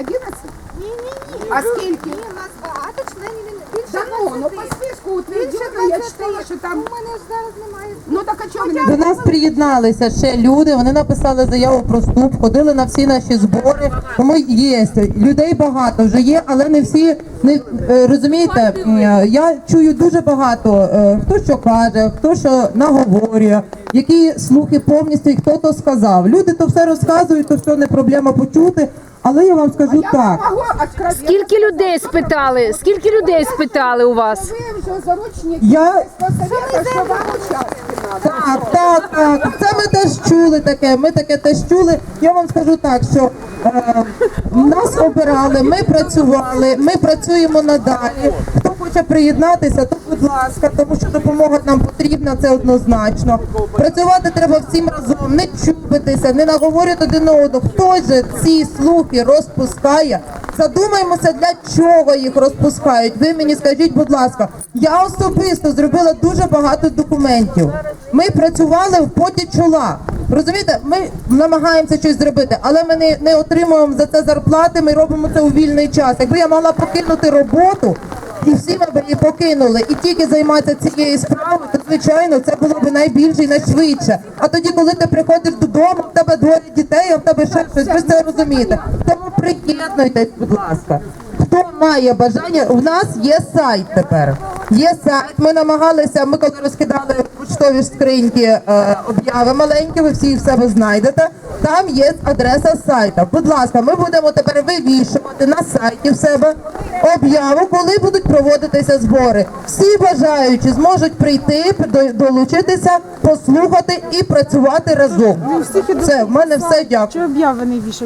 11? Ні, ні, ні. А скільки? Ні, у нас багато членів. він Більше Да ну, ну 20. по списку Більше я 20. читала, що там... У мене ж зараз немає. Ну так а чого ви До не... нас приєдналися ще люди. Вони написали заяву про вступ, ходили на всі наші збори. Тому є людей багато вже є, але не всі не е, розумієте. м, е, Я чую дуже багато. е, Хто що каже, хто що наговорює, які слухи повністю і хто то сказав. Люди то все розказують, то все не проблема почути. Але я вам скажу так. Скільки людей спитали? Скільки людей спитали у вас? Ви вже заручник Я що вам. Так, так, так. Це ми теж чули таке. Ми таке теж чули. Я вам скажу так, що е, нас обирали, ми працювали, ми працюємо надалі. Хто хоче приєднатися, то будь ласка, тому що допомога нам потрібна, це однозначно. Працювати треба всім разом, не чубитися, не наговорювати один одного. Хто же ці слухи розпускає? Задумаємося, для чого їх розпускають. Ви мені скажіть, будь ласка, я особисто зробила дуже багато документів. Ми працювали в поті чола. Розумієте, ми намагаємося щось зробити, але ми не, не отримуємо за це зарплати. Ми робимо це у вільний час. Якби я могла покинути роботу. І всі ми б її покинули і тільки займатися цією справою, то звичайно це було б найбільше і найшвидше. А тоді, коли ти приходиш додому, в тебе двоє дітей, а в тебе ще щось, ви це розумієте. Тому приєднуйтесь, будь ласка. Хто має бажання, у нас є сайт тепер. Є сайт. Ми намагалися. Ми коли розкидали поштові скриньки е, обяви маленькі, ви всі в себе знайдете. Там є адреса сайту. Будь ласка, ми будемо тепер вивішувати на сайті в себе об'яву, коли будуть проводитися збори. Всі бажаючі зможуть прийти, долучитися, послухати і працювати разом. Все, в мене все. Дякую. Чи об'яви не вішать?